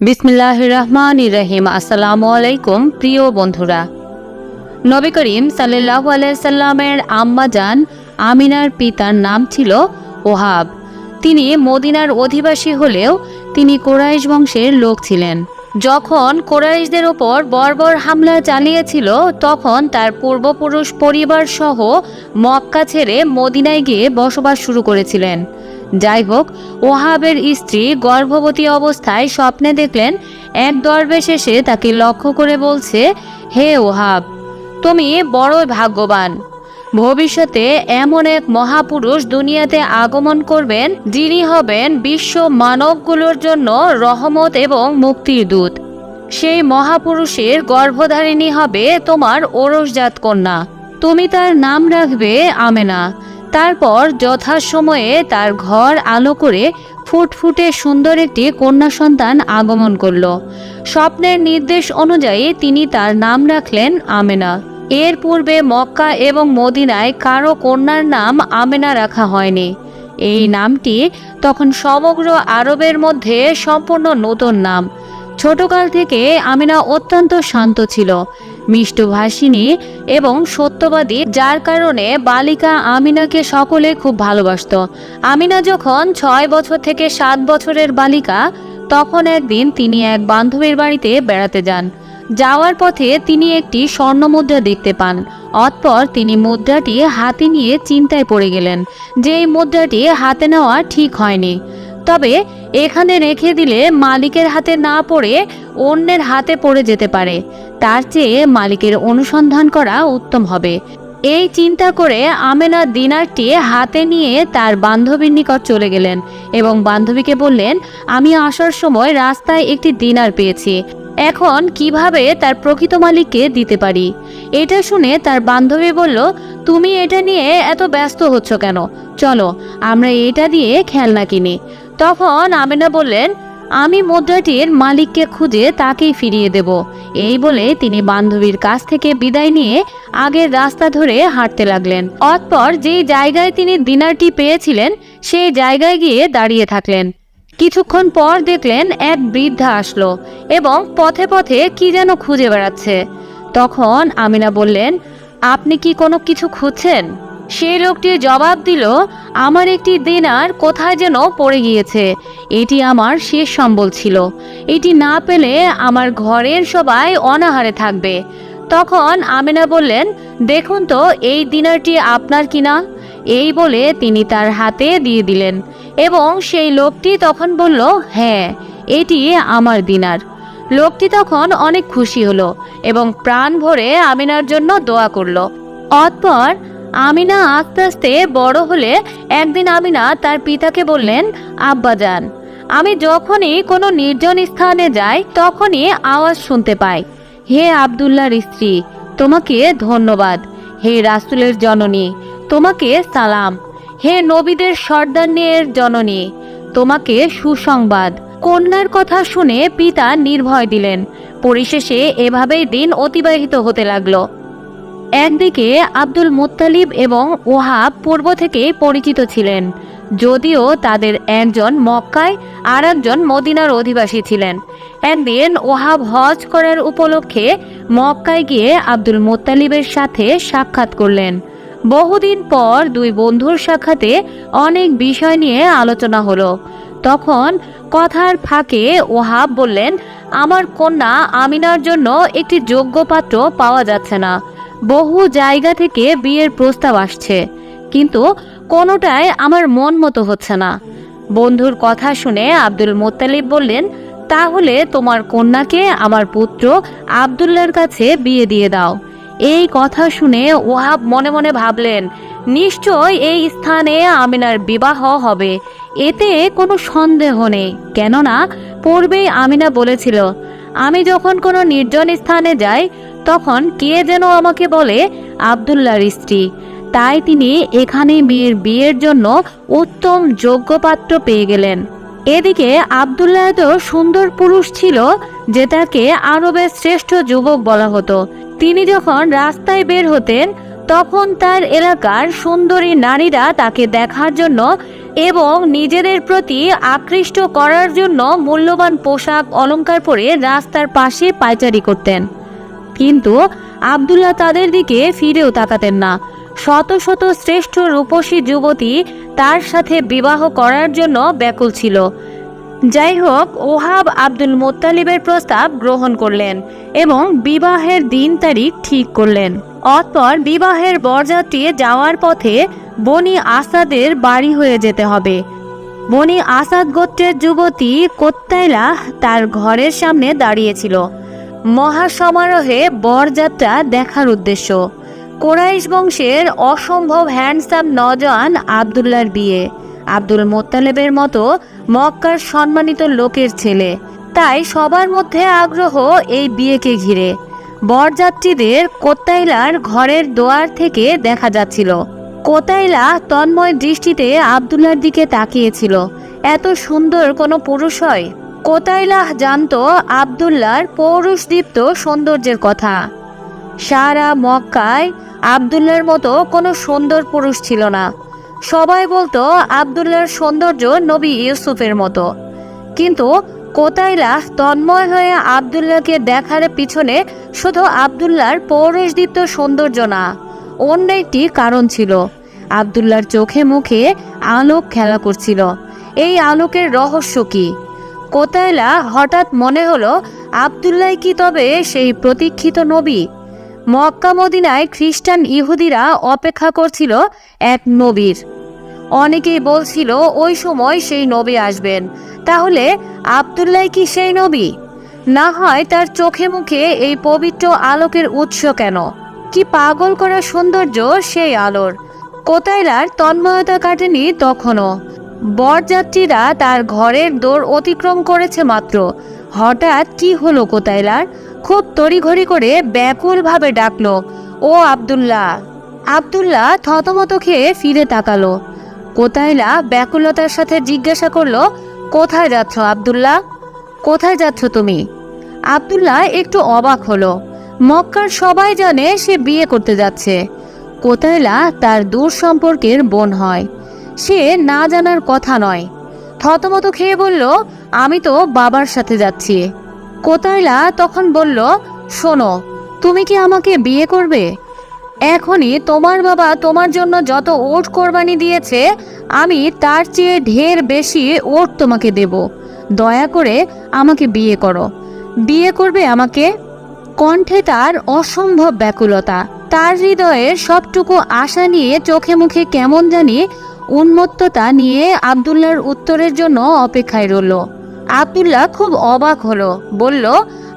বিসমিল্লাহ রহমান রহিম আসসালামু আলাইকুম প্রিয় বন্ধুরা। নবী করিম সাল্লাহ আলাইসাল্লামের আম্মাজান আমিনার পিতার নাম ছিল ওহাব। তিনি মদিনার অধিবাসী হলেও তিনি কোরাইশ বংশের লোক ছিলেন। যখন কোরাইশদের ওপর বর্বর হামলা চালিয়েছিল, তখন তার পূর্বপুরুষ পরিবার সহ মক্কা ছেড়ে মদিনায় গিয়ে বসবাস শুরু করেছিলেন। যাই হোক, ওহাবের স্ত্রী গর্ভবতী অবস্থায় স্বপ্নে দেখলেন, এক দরবেশ এসে তাকে লক্ষ্য করে বলছে, হে ওহাব, তুমি বড়ই ভাগ্যবান। ভবিষ্যতে এমন এক মহাপুরুষ দুনিয়াতে আগমন করবেন, যিনি হবেন বিশ্ব মানবগুলোর জন্য রহমত এবং মুক্তির দূত। সেই মহাপুরুষের গর্ভধারিণী হবে তোমার ওরসজাত কন্যা। তুমি তার নাম রাখবে আমেনা। তারপর যথাসময়ে তার ঘর আলো করে ফুটফুটে সুন্দর একটি কন্যা সন্তান আগমন করল। স্বপ্নের নির্দেশ অনুযায়ী তিনি তার নাম রাখলেন আমেনা। এর পূর্বে মক্কা এবং মদিনায় কারও কন্যার নাম আমেনা রাখা হয়নি। এই নামটি তখন সমগ্র আরবের মধ্যে সম্পূর্ণ নতুন নাম। ছোটকাল থেকে আমিনা অত্যন্ত শান্ত ছিল। মিষ্টভাষিনী এবং সত্যবাদী, যার কারণে বালিকা আমিনাকে সকলে খুব ভালোবাসত। আমিনা যখন ছয় বছর থেকে সাত বছরের বালিকা, তখন একদিন তিনি এক বান্ধবীর বাড়িতে বেড়াতে যান। যাওয়ার পথে তিনি একটি স্বর্ণ মুদ্রা দেখতে পান। অতপর তিনি মুদ্রাটি হাতে নিয়ে চিন্তায় পড়ে গেলেন যে এই মুদ্রাটি হাতে নেওয়া ঠিক হয়নি। তবে এখানে রেখে দিলে মালিকের হাতে না পড়ে অন্যের হাতে পড়ে যেতে পারে। তার চেয়ে মালিকের অনুসন্ধান করা উত্তম হবে। এই চিন্তা করে আমেনা দিনারটি হাতে নিয়ে তার বান্ধবীর নিকট চলে গেলেন এবং বান্ধবীকে বললেন, আমি আসার সময় রাস্তায় একটি দিনার পেয়েছি। এখন কীভাবে তার প্রকৃত মালিককে দিতে পারি? এটা শুনে তার বান্ধবী বলল, তুমি এটা নিয়ে এত ব্যস্ত হচ্ছ কেন? চলো, আমরা এটা দিয়ে খেলনা কিনি। তখন আমেনা বললেন, আমি মুদ্রাটির মালিককে খুঁজে তাকেই ফিরিয়ে দেব। এই বলে তিনি বান্ধবীর কাছ থেকে বিদায় নিয়ে আগের রাস্তা ধরে হাঁটতে লাগলেন। অতপর যেই জায়গায় তিনি দিনারটি পেয়েছিলেন, সেই জায়গায় গিয়ে দাঁড়িয়ে থাকলেন। কিছুক্ষণ পর দেখলেন এক বৃদ্ধা আসলো এবং পথে পথে কি যেন খুঁজে বেড়াচ্ছে। তখন আমিনা বললেন, আপনি কি কোনো কিছু খুঁজছেন? সেই লোকটি জবাব দিল, আমার একটি দিনার কোথায় যেন পড়ে গিয়েছে। এটি আমার শেষ সম্বল ছিল। এটি না পেলে আমার ঘরের সবাই অনাহারে থাকবে তখন আমিনা বললেন, দেখুন তো, এই দিনারটি আপনার কিনা এই বলে তিনি তার হাতে দিয়ে দিলেন এবং সেই লোকটি তখন বলল হ্যাঁ এটি আমার দিনার লোকটি তখন অনেক খুশি হলো এবং প্রাণ ভরে আমিনার জন্য দোয়া করল। অতপর আমিনা আস্তে আস্তে বড় হলে একদিন আমিনা তার পিতাকে বললেন আব্বাজান আমি যখনই কোনো নির্জন স্থানে যাই, তখনই আওয়াজ শুনতে পাই, হে আবদুল্লাহর স্ত্রী, তোমাকে ধন্যবাদ। হে রাসুলের জননী, তোমাকে সালাম। হে নবীদের সর্দারনের জননী, তোমাকে সুসংবাদ। কন্যার কথা শুনে পিতা নির্ভয় দিলেন। পরিশেষে এভাবেই দিন অতিবাহিত হতে লাগল। একদিকে আব্দুল মুত্তালিব এবং ওহাব পূর্ব থেকেই পরিচিত ছিলেন, যদিও তাদের একজন মক্কায় আর একজন মদিনার অধিবাসী ছিলেন। একদিন ওহাব হজ করার উপলক্ষে মক্কায় গিয়ে আব্দুল মুত্তালিবের সাথে সাক্ষাৎ করলেন। বহুদিন পর দুই বন্ধুর সাক্ষাতে অনেক বিষয় নিয়ে আলোচনা হলো। তখন কথার ফাঁকে ওহাব বললেন, আমার কন্যা আমিনার জন্য একটি যোগ্য পাত্র পাওয়া যাচ্ছে না। বহু জায়গা থেকে বিয়ের প্রস্তাব আসছে। কিন্তু কোনোটাই আমার মন মতো হচ্ছে না। বন্ধুর কথা শুনে আব্দুল মোত্তালিব বললেন, তাহলে তোমার কন্যাকে আমার পুত্র আবদুল্লার কাছে বিয়ে দিয়ে দাও। এই কথা শুনে ওহাব মনে মনে ভাবলেন, নিশ্চয় এই স্থানে আমিনার বিবাহ হবে। এতে কোনো সন্দেহ নেই। কেননা, পূর্বেই আমিনা বলেছিল, আমি যখন কোনো নির্জন স্থানে যাই তখন কে যেন আমাকে বলে আবদুল্লার স্ত্রী। তাই তিনি এখানে মেয়ের বিয়ের জন্য উত্তম যোগ্য পাত্র পেয়ে গেলেন। এদিকে আবদুল্লাহ এত সুন্দর পুরুষ ছিল যে তাকে আরবের শ্রেষ্ঠ যুবক বলা হতো। তিনি যখন রাস্তায় বের হতেন, তখন তার এলাকার সুন্দরী নারীরা তাকে দেখার জন্য এবং নিজেদের প্রতি আকৃষ্ট করার জন্য মূল্যবান পোশাক অলংকার পরে রাস্তার পাশে পায়চারি করতেন। কিন্তু আবদুল্লাহ তাদের দিকে ফিরেও তাকাতেন না। শত শত শ্রেষ্ঠ রূপসী যুবতী তার সাথে বিবাহ করার জন্য ব্যাকুল ছিল। যাই হোক, ওহাব আব্দুল মোত্তালিবের প্রস্তাব গ্রহণ করলেন এবং বিবাহের দিন তারিখ ঠিক করলেন। অতপর বিবাহের বরযাত্রী যাওয়ার পথে বনি আসাদের বাড়ি হয়ে যেতে হবে। বনি আসাদ গোত্রের যুবতী কোত্তাইলা তার ঘরের সামনে দাঁড়িয়েছিল। মহাসমারোহে বরযাত্রা দেখার উদ্দেশ্য। কোরাইশ বংশের অসম্ভব হ্যান্ডসাম নজওয়ান আবদুল্লার বিয়ে। আব্দুল মোত্তালেবের মতো মক্কার সম্মানিত লোকের ছেলে। তাই সবার মধ্যে আগ্রহ এই বিয়েকে ঘিরে। বরযাত্রীদের কোতাইলার ঘরের দোয়ার থেকে দেখা যাচ্ছিল। কোতাইলা তন্ময় দৃষ্টিতে আবদুল্লার দিকে তাকিয়েছিল। এত সুন্দর কোনো পুরুষ হয়? কোতাইলাহ জানতো আবদুল্লার পৌরুষদীপ্ত সৌন্দর্যের কথা। সারা মক্কায় আবদুল্লার মতো কোনো সুন্দর পুরুষ ছিল না। সবাই বলতো আবদুল্লার সৌন্দর্য নবী ইউসুফের মতো। কিন্তু কোতাইলাহ তন্ময় হয়ে আবদুল্লাহকে দেখার পিছনে শুধু আবদুল্লার পৌরুষদীপ্ত সৌন্দর্য না, অন্য একটি কারণ ছিল। আবদুল্লার চোখে মুখে আলোক খেলা করছিল। এই আলোকের রহস্য কি? কোতাইলা হঠাৎ মনে হলো, আবদুল্লাহ কি তবে সেই প্রতীক্ষিত নবী? মক্কা মদিনায় খ্রিস্টান ইহুদিরা অপেক্ষা করছিল এক নবীর। অনেকেই বলছিল, ওই সময় সেই নবী আসবেন। তাহলে আবদুল্লাহ কি সেই নবী? না হয় তার চোখে মুখে এই পবিত্র আলোকের উৎস কেন? কি পাগল করা সৌন্দর্য সেই আলোর? কোতাইলার তন্ময়তা কাটেনি তখনও। বরযাত্রীরা তার ঘরের দৌড় অতিক্রম করেছে মাত্র। হঠাৎ কি হলো কোতাইলার খুব তড়িঘড়ি করে ব্যাকুলভাবে ডাকলো, ও আবদুল্লাহ। আবদুল্লাহ থতমত খেয়ে ফিরে তাকালো। কোতাইলা ব্যাকুলতার সাথে জিজ্ঞাসা করল, কোথায় যাচ্ছ আবদুল্লাহ? কোথায় যাচ্ছ তুমি? আবদুল্লাহ একটু অবাক হলো। মক্কার সবাই জানে সে বিয়ে করতে যাচ্ছে। কোতাইলা তার দূর সম্পর্কের বোন হয়। সে না জানার কথা নয়। থতমত খেয়ে বলল, আমি তো বাবার সাথে যাচ্ছি। কোতাইলা তখন বলল, শোনো, তুমি কি আমাকে বিয়ে করবে? এখনই তোমার বাবা তোমার জন্য যত ওট কোরবানি দিয়েছে, আমি তার চেয়ে ঢের বেশি ওট তোমাকে দেব। দয়া করে আমাকে বিয়ে করো। বিয়ে করবে আমাকে? কণ্ঠে তার অসম্ভব ব্যাকুলতা, তার হৃদয়ে সবটুকু আশা নিয়ে চোখে মুখে কেমন জানি উন্মত্ততা নিয়ে আবদুল্লার উত্তরের জন্য অপেক্ষায় রইল। আবদুল্লাহ খুব অবাক হলো, বলল,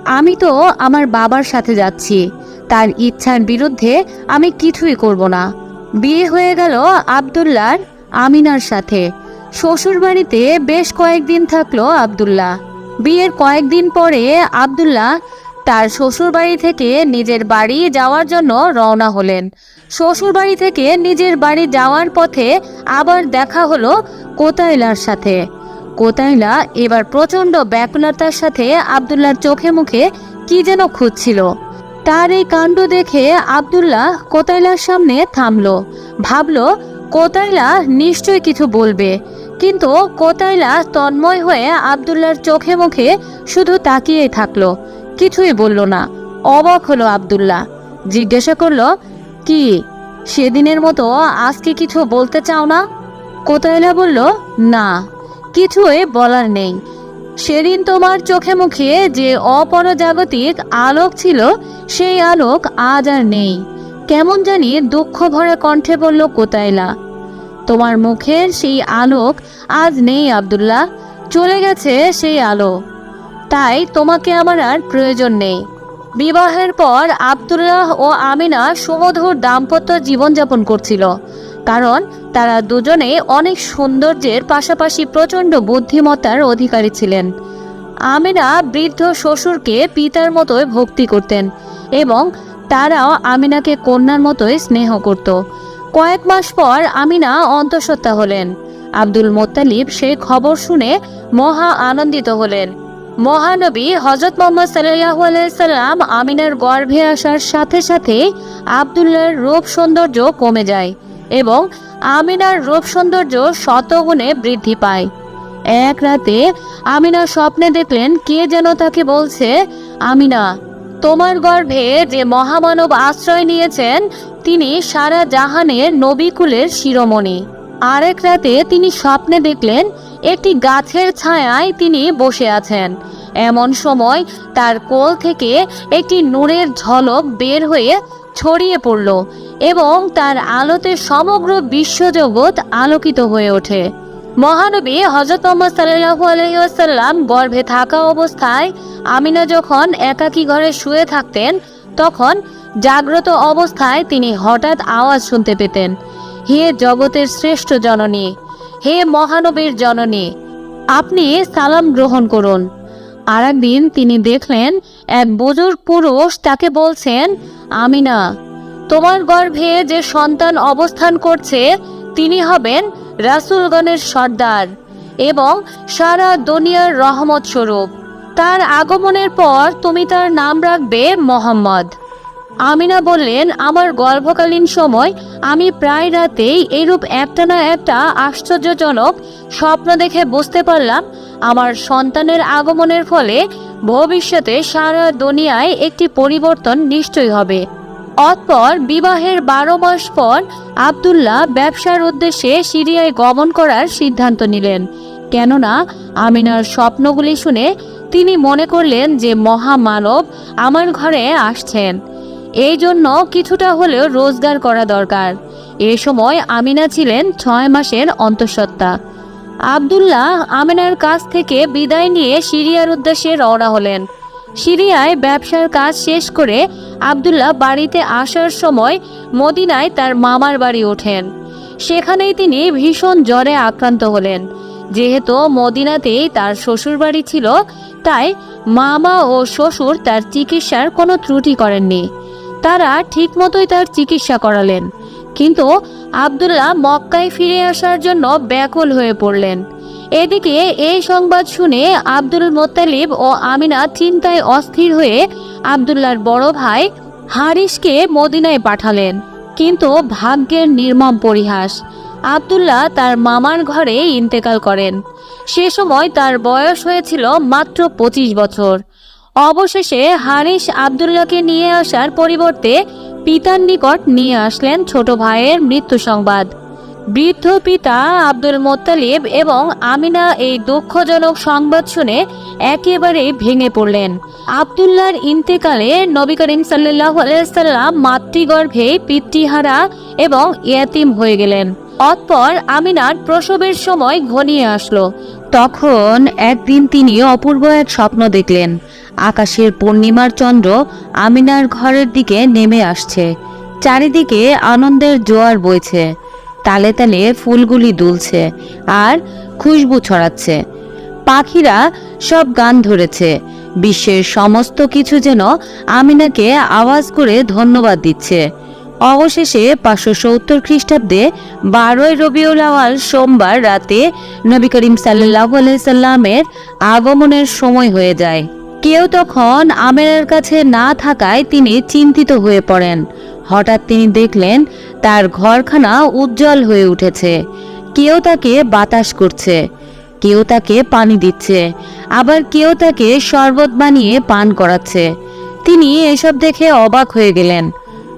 আমি তো আমার বাবার সাথে যাচ্ছি। তার ইচ্ছার বিরুদ্ধে আমি কিছুই করব না। বিয়ে হয়ে গেল আবদুল্লার আমিনার সাথে। শ্বশুরবাড়িতে বেশ কয়েকদিন থাকল আবদুল্লাহ। বিয়ের কয়েকদিন পরে আবদুল্লাহ তার শ্বশুরবাড়ি থেকে নিজের বাড়ি যাওয়ার জন্য রওনা হলেন। শ্বশুরবাড়ি থেকে নিজের বাড়ি যাওয়ার পথে আবার দেখা হলো কোতাইলার সাথে। কোতাইলা এবার প্রচণ্ড ব্যাকুলতার সাথে আবদুল্লার চোখে মুখে কি যেন খুঁজছিল। তার এই কাণ্ড দেখে আবদুল্লাহ কোতাইলার সামনে থামল। ভাবল, কোতাইলা নিশ্চয় কিছু বলবে। কিন্তু কোতাইলা তন্ময় হয়ে আবদুল্লার চোখে মুখে শুধু তাকিয়েই থাকল। কিছুই বলল না। অবাক হলো আবদুল্লাহ। জিজ্ঞাসা করল, কি, সেদিনের মতো আজকে কিছু বলতে চাও না? কোতাইলা বলল, না, কিছুই বলার নেই। সেদিন তোমার চোখে মুখে যে অপরজাগতিক আলোক ছিল, সেই আলোক আজ আর নেই। কেমন জানি দুঃখ ভরা কণ্ঠে বলল কোতাইলা, তোমার মুখের সেই আলোক আজ নেই আব্দুল্লাহ, চলে গেছে সেই আলো। তাই তোমাকে আমার আর প্রয়োজন নেই। বিবাহের পর আবদুল্লাহ ও আমিনা সুমধুর দাম্পত্য জীবনযাপন করছিল, কারণ তারা দুজনে অনেক সৌন্দর্যের পাশাপাশি প্রচণ্ড বুদ্ধিমত্তার অধিকারী ছিলেন। আমিনা বৃদ্ধ শ্বশুরকে পিতার মতোই ভক্তি করতেন এবং তারাও আমিনাকে কন্যার মতোই স্নেহ করত। কয়েক মাস পর আমিনা অন্তঃসত্ত্বা হলেন। আব্দুল মোত্তালিব সেই খবর শুনে মহা আনন্দিত হলেন। মহানবী হজরত মোহাম্মদ সাল্লাহু আলাইসাল্লাম আমিনার গর্ভে আসার সাথে সাথে আবদুল্লাহর রূপ সৌন্দর্য কমে যায় এবং আমিনার রূপ সৌন্দর্য শতগুণে বৃদ্ধি পায়। এক রাতে আমিনা স্বপ্নে দেখলেন কে যেন তাকে বলছে, আমিনা, তোমার গর্ভে যে মহামানব আশ্রয় নিয়েছেন, তিনি সারা জাহানের নবীকুলের শিরোমণি। আরেক রাতে তিনি স্বপ্নে দেখলেন একটি গাছের ছায়ায় তিনি বসে আছেন। এমন সময় তার কোল থেকে একটি নূরের ঝলক বের হয়ে ছড়িয়ে পড়ল এবং তার আলোতে সমগ্র বিশ্বজগৎ আলোকিত হয়ে ওঠে। মহানবী হজরত মোহাম্মদ সাল্লাহু গর্ভে থাকা অবস্থায় আমিনা যখন একাকী ঘরে শুয়ে থাকতেন, তখন জাগ্রত অবস্থায় তিনি হঠাৎ আওয়াজ শুনতে পেতেন। হে জগতের শ্রেষ্ঠ জননী হে মহানবীর জননী, আপনি সালাম গ্রহণ করুন। আর একদিন তিনি দেখলেন এক বুজুর্গ পুরুষ তাকে বলছেন, আমিনা, তোমার গর্ভে যে সন্তান অবস্থান করছে, তিনি হবেন রাসুলগণের সর্দার এবং সারা দুনিয়ার রহমত স্বরূপ। তার আগমনের পর তুমি তার নাম রাখবে মোহাম্মদ। আমিনা বললেন, আমার গর্ভকালীন সময় আমি প্রায় রাতেই এরূপ একটা না একটা আশ্চর্যজনক স্বপ্ন দেখে বুঝতে পারলাম, আমার সন্তানের আগমনের ফলে ভবিষ্যতে সারা দুনিয়ায় একটি পরিবর্তন নিশ্চয়ই হবে। অতপর বিবাহের বারো মাস পর আবদুল্লাহ ব্যবসার উদ্দেশ্যে সিরিয়ায় গমন করার সিদ্ধান্ত নিলেন। কেননা আমিনার স্বপ্নগুলি শুনে তিনি মনে করলেন যে মহামানব আমার ঘরে আসছেন। এই জন্য কিছুটা হলেও রোজগার করা দরকার। এ সময় আমিনা ছিলেন ছয় মাসের অন্তঃসত্ত্বা। আবদুল্লাহ আমিনার কাছ থেকে বিদায় নিয়ে সিরিয়ার উদ্দেশ্যে রওনা হলেন। সিরিয়ায় ব্যবসার কাজ শেষ করে আবদুল্লাহ বাড়িতে আসার সময় মদিনায় তার মামার বাড়ি ওঠেন। সেখানেই তিনি ভীষণ জ্বরে আক্রান্ত হলেন। যেহেতু মদিনাতেই তার শ্বশুর বাড়ি ছিল, তাই মামা ও শ্বশুর তার চিকিৎসার কোনো ত্রুটি করেননি। তারা ঠিকমতোই তার চিকিৎসা করালেন। কিন্তু আবদুল্লাহ মক্কায় ফিরে আসার জন্য ব্যাকুল হয়ে পড়লেন। এদিকে এই সংবাদ শুনে আব্দুল মোত্তালিব ও আমিনা চিন্তায় অস্থির হয়ে আবদুল্লার বড় ভাই হারিসকে মদিনায় পাঠালেন। কিন্তু ভাগ্যের নির্মম পরিহাস, আবদুল্লাহ তার মামার ঘরে ইন্তেকাল করেন। সে সময় তার বয়স হয়েছিল মাত্র পঁচিশ বছর। অবশেষে হারিস আবদুল্লাহকে নিয়ে আসার পরিবর্তে পিতার নিকট নিয়ে আসলেন ছোট ভাইয়ের মৃত্যু সংবাদ। বৃদ্ধ পিতা আব্দুল মোত্তালিব এবং আমিনা এই দুঃখজনক সংবাদ শুনে একেবারে ভেঙে পড়লেন। আবদুল্লাহর ইন্তেকালে নবী করিম সাল্লাহ আলাইসাল্লাম মাতৃগর্ভে পিতৃহারা এবং ইয়াতিম হয়ে গেলেন। অতপর আমিনার প্রসবের সময় ঘনিয়ে আসলো। তখন একদিন তিনি অপূর্ব এক স্বপ্ন দেখলেন। আকাশের পূর্ণিমার চন্দ্র আমিনার ঘরের দিকে নেমে আসছে। চারিদিকে আনন্দের জোয়ার বইছে। তালে তালে ফুলগুলি দুলছে আর খুশবু ছড়াচ্ছে। পাখিরা সব গান ধরেছে। বিশ্বের সমস্ত কিছু যেন আমিনাকে আওয়াজ করে ধন্যবাদ দিচ্ছে। অবশেষে পাঁচশো সত্তর খ্রিস্টাব্দে বারোই রবিউল আওয়াল সোমবার রাতে নবী করিম সাল্লাহ সাল্লামের আগমনের সময় হয়ে যায়। কেউ তখন আমেরের কাছে না থাকায় তিনি চিন্তিত হয়ে পড়েন। হঠাৎ তিনি দেখলেন তার ঘরখানা উজ্জ্বল হয়ে উঠেছে। কেউ তাকে বাতাস করছে, কেউ তাকে পানি দিচ্ছে, আবার কেউ তাকে শরবত বানিয়ে পান করাচ্ছে। তিনি এসব দেখে অবাক হয়ে গেলেন।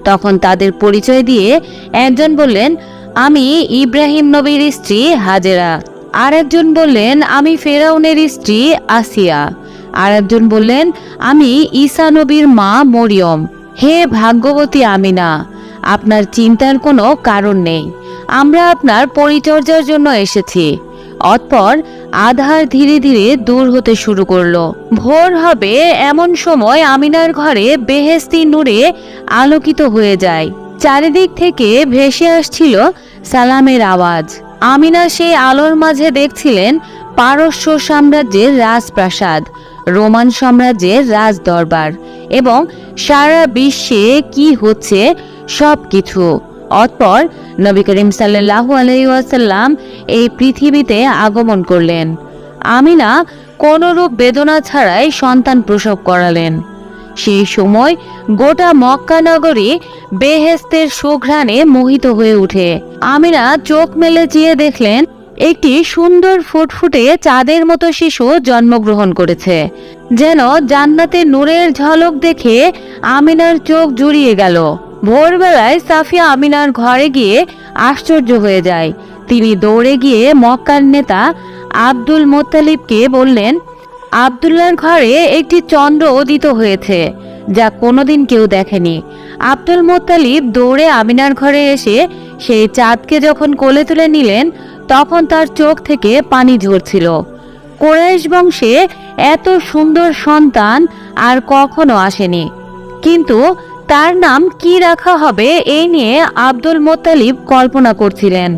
তখন তাদের পরিচয় দিয়ে একজন বললেন, আমি ইব্রাহিম নবীর স্ত্রী হাজেরা। আর একজন বললেন, আমি ফেরাউনের স্ত্রী আসিয়া। আর একজন বললেন, আমি ঈসা নবীর মা মরিয়ম। হে ভাগ্যবতী আমিনা, আপনার চিন্তার কোনো কারণ নেই। আমরা আপনার পরিচর্যার জন্য এসেছি। অতপর আধার ধীরে ধীরে দূর হতে শুরু করল। ভোর হবে এমন সময় আমিনার ঘরে বেহেস্তি নূরে আলোকিত হয়ে যায়। চারিদিক থেকে ভেসে আসছিল সালামের আওয়াজ। আমিনা সেই আলোর মাঝে দেখছিলেন পারস্য সাম্রাজ্যের রাজপ্রাসাদ, রোমান সাম্রাজ্যের রাজ দরবার এবং সারা বিশ্বে কি হচ্ছে সব কিছু অতপর নবী করিম সাল্লাহ আলাইসাল্লাম এই পৃথিবীতে আগমন করলেন। আমিনা কোনরূপ বেদনা ছাড়াই সন্তান প্রসব করালেন। সেই সময় গোটা মক্কা নগরী বেহেস্তের সুঘ্রাণে মোহিত হয়ে ওঠে আমিনা চোখ মেলে চেয়ে দেখলেন, একটি সুন্দর ফুটফুটে চাঁদের মতো শিশু জন্মগ্রহণ করেছে, যেন জান্নাতে নূরের ঝলক দেখে আমিনার চোখ জুড়িয়ে গেল। ভোরবেলায় সাফিয়া আমিনার ঘরে গিয়ে আশ্চর্য হয়ে যায়। তিনি দৌড়ে গিয়ে মক্কার নেতা আব্দুল মোত্তালিবকে বললেন, আবদুল্লার ঘরে একটি চন্দ্র উদিত হয়েছে, যা কোনোদিন কেউ দেখেনি। আব্দুল মোত্তালিব দৌড়ে আমিনার ঘরে এসে সেই চাঁদকে যখন কোলে তুলে নিলেন, তখন তার চোখ থেকে পানি ঝরছিল। কোরাইশ বংশে এত সুন্দর সন্তান আর কখনো আসেনি। কিন্তু তার নাম কি রাখা হবে এই নিয়ে আব্দুল মোতালিব কল্পনা করছিলেন।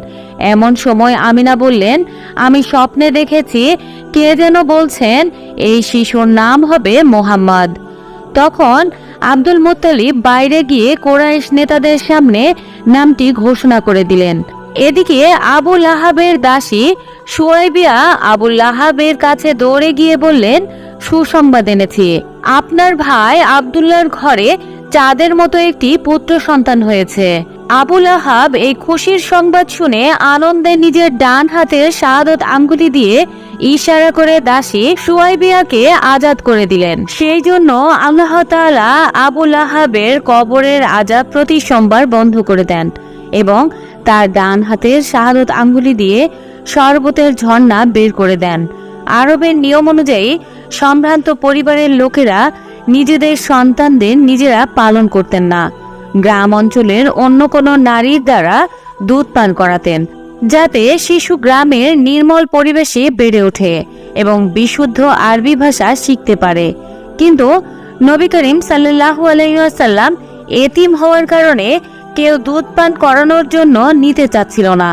এমন সময় আমিনা বললেন, আমি স্বপ্নে দেখেছি কে যেন বলছেন এই শিশুর নাম হবে মোহাম্মদ। তখন আব্দুল মোত্তালিব বাইরে গিয়ে কোরাইশ নেতাদের সামনে নামটি ঘোষণা করে দিলেন। এদিকে আবু লাহাবের দাসী সুয়াইবিয়া আবু লাহাবের কাছে দৌড়ে গিয়ে বললেন, সুসংবাদ এনেছি। আপনার ভাই আবদুল্লার ঘরে চাঁদের মতো একটি পুত্র সন্তান হয়েছে। আবুল আহাব এই খুশির সংবাদ শুনে আনন্দে নিজের ডান হাতের শাহাদত আঙ্গুলি দিয়ে ইশারা করে দাসী সুয়াইবিয়াকে আজাদ করে দিলেন। সেই জন্য আল্লাহ তাআলা আবুল আহাবের কবরের আজাব প্রতি সোমবার বন্ধ করে দেন এবং তার ডান হাতের শাহাদত আঙ্গুলি দিয়ে শরবতের ঝর্ণা বের করে দেন। আরবের নিয়ম অনুযায়ী সম্ভ্রান্ত পরিবারের লোকেরা নিজেদের সন্তানদের নিজেরা পালন করতেন না। গ্রাম অঞ্চলের অন্য কোনো নারীর দ্বারা দুধ পান করাতেন, যাতে শিশু গ্রামের নির্মল পরিবেশে বেড়ে ওঠে এবং বিশুদ্ধ আরবি ভাষা শিখতে পারে। কিন্তু নবী করিম সাল্লাহ আলাইসাল্লাম এতিম হওয়ার কারণে কেউ দুধ পান করানোর জন্য নিতে চাচ্ছিল না।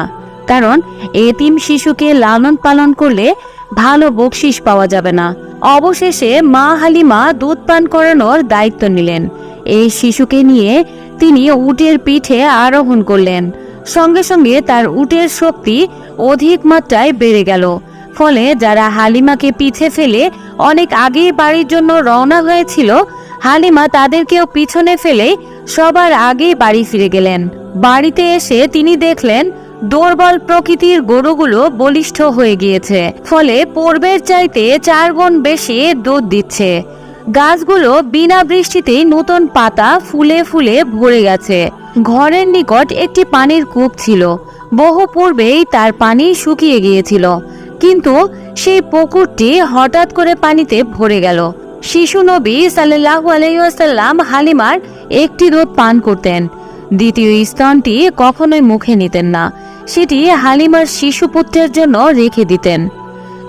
কারণ এতিম শিশুকে লালন পালন করলে ভালো বকশিস পাওয়া যাবে না। অবশেষে মা হালিমা দুধ পান করানোর দায়িত্ব নিলেন। এই শিশুকে নিয়ে তিনি উটের পিঠে আরোহণ করলেন। সঙ্গে সঙ্গে তার উটের শক্তি অধিক মাত্রায় বেড়ে গেল। ফলে যারা হালিমাকে পিছে ফেলে অনেক আগেই বাড়ির জন্য রওনা হয়েছিল, হালিমা তাদেরকেও পিছনে ফেলে সবার আগেই বাড়ি ফিরে গেলেন। বাড়িতে এসে তিনি দেখলেন দুর্বল প্রকৃতির গরুগুলো বলিষ্ঠ হয়ে গিয়েছে, ফলে পূর্বের চাইতে চার গুণ বেশি দুধ দিচ্ছে। গাছগুলো বিনা বৃষ্টিতেই নতুন পাতা ফুলে ফুলে ভরে গেছে। ঘরের নিকট একটি পানির কূপ ছিল। বহু পূর্বেই তার পানি শুকিয়ে গিয়েছিল, কিন্তু সেই পুকুরটি হঠাৎ করে পানিতে ভরে গেল। শিশু নবী সাল্লাহু আলাইসাল্লাম হালিমার একটি দুধ পান করতেন। দ্বিতীয় স্তনটি কখনোই মুখে নিতেন না। সেটি হালিমার শিশু পুত্রের জন্য রেখে দিতেন।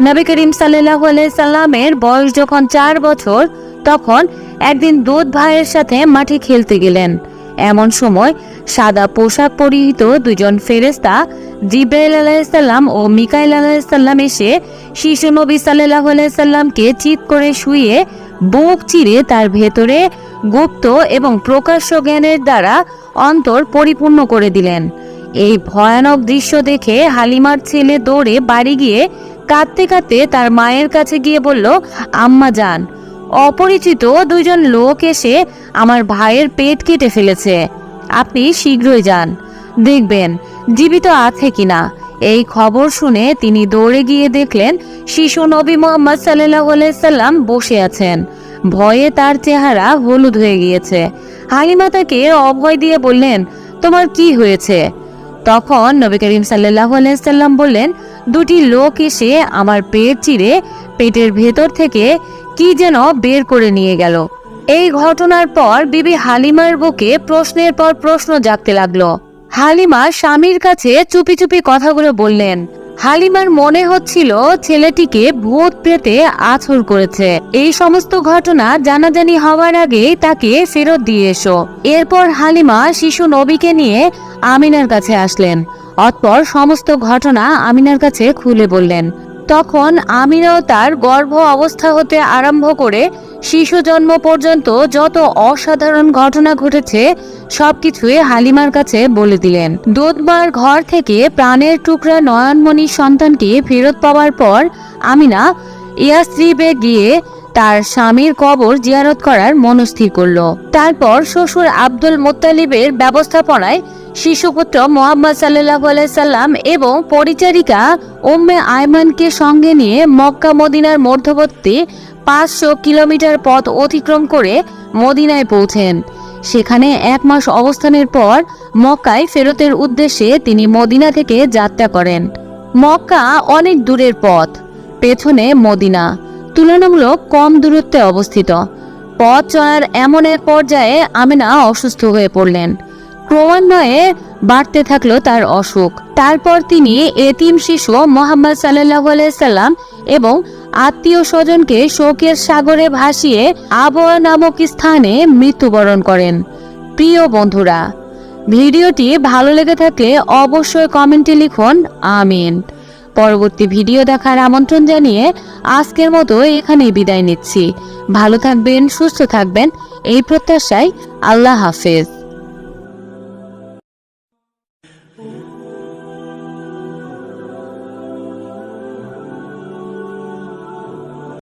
নবী করিম সাল্লাহ সাল্লামের বয়স যখন চার বছর, তখন একদিন দুধ ভাইয়ের সাথে মাঠে খেলতে গেলেন। এমন সময় সাদা পোশাক পরিহিত দুজন ফেরেস্তা জিব্রাইল আলাহিসাল্লাম ও মিকাইল আলাহিসাল্লাম এসে শিশু নবী সাল্লাহ আলাইসাল্লামকে চিৎ করে শুয়ে বুক চিরে তার ভেতরে গুপ্ত এবং প্রকাশ্য জ্ঞানের দ্বারা অন্তর পরিপূর্ণ করে দিলেন। এই ভয়ানক দৃশ্য দেখে হালিমার ছেলে দৌড়ে বাড়ি গিয়ে কাঁদতে কাঁদতে তার মায়ের কাছে গিয়ে বলল, আম্মা যান। অপরিচিত দুইজন লোক এসে আমার ভাইয়ের পেট কেটে ফেলেছে। আপনি শীঘ্রই যান। দেখবেন, জীবিত আছে কিনা। এই খবর শুনে তিনি দৌড়ে গিয়ে দেখলেন, শিশু নবী মোহাম্মদ সাল্লাহ সাল্লাম বসে আছেন। ভয়ে তার চেহারা হলুদ হয়ে গিয়েছে। হালিমা তাকে অভয় দিয়ে বললেন, তোমার কি হয়েছে? তখন নবী করিম সাল্লাহ সাল্লাম বললেন, দুটি লোক এসে আমার পেট চিরে পেটের ভেতর থেকে কি যেন বের করে নিয়ে গেল। এই ঘটনার পর বিবি হালিমার বুকে প্রশ্নের পর প্রশ্ন জাগতে লাগল। হালিমা স্বামীর কাছে চুপি চুপি কথাগুলো বললেন। হালিমার মনে হচ্ছিল ছেলেটিকে ভূত পেতে আছর করেছে। এই সমস্ত ঘটনা জানাজানি হওয়ার আগে তাকে ফেরত দিয়ে এসো। এরপর হালিমা শিশু নবীকে নিয়ে আমিনার কাছে আসলেন। অতপর সমস্ত ঘটনা আমিনার কাছে খুলে বললেন। তখন আমিনাও তার গর্ভ অবস্থা হতে আরম্ভ করে শিশু জন্ম পর্যন্ত যত অসাধারণ ঘটনা ঘটেছে, সবকিছুই হালিমার কাছে বলে দিলেন। দুধবার ঘর থেকে প্রাণের টুকরা নয়নমণির সন্তানটি ফেরত পাওয়ার পর আমিনা ইয়াস্রিবে গিয়ে তার স্বামীর কবর জিয়ারত করার মনস্থির করল। তারপর শ্বশুর আব্দুল মোত্তালিবের ব্যবস্থাপনায় শিশুপুত্র মোহাম্মদ সাল্লাহ সাল্লাম এবং পরিচারিকা উম্মে আয়মানকে সঙ্গে নিয়ে মক্কা মদিনার মধ্যবর্তী পাঁচশো কিলোমিটার পথ অতিক্রম করে মদিনায় পৌঁছেন। সেখানে এক মাস অবস্থানের পর মক্কায় ফেরতের উদ্দেশ্যে তিনি মদিনা থেকে যাত্রা করেন। মক্কা অনেক দূরের পথ, পেছনে মদিনা, তুলনামূলক কম দূরত্বে অবস্থিত। পথ চলার এমন এক পর্যায়ে আমেনা অসুস্থ হয়ে পড়লেন। ক্রমান্বয়ে বাড়তে থাকল তার অসুখ। তারপর তিনি এতিম শিশু মোহাম্মদ সাল্লাহ সাল্লাম এবং আত্মীয় স্বজনকে শোকের সাগরে ভাসিয়ে আবহাওয়া নামক স্থানে মৃত্যুবরণ করেন। প্রিয় বন্ধুরা, ভিডিওটি ভালো লেগে থাকলে অবশ্যই কমেন্টে লিখুন, আমিন। পরবর্তী ভিডিও দেখার আমন্ত্রণ জানিয়ে আজকের মতো এখানেই বিদায় নিচ্ছি। ভালো থাকবেন, সুস্থ থাকবেন, এই প্রত্যাশায় আল্লাহ হাফেজ।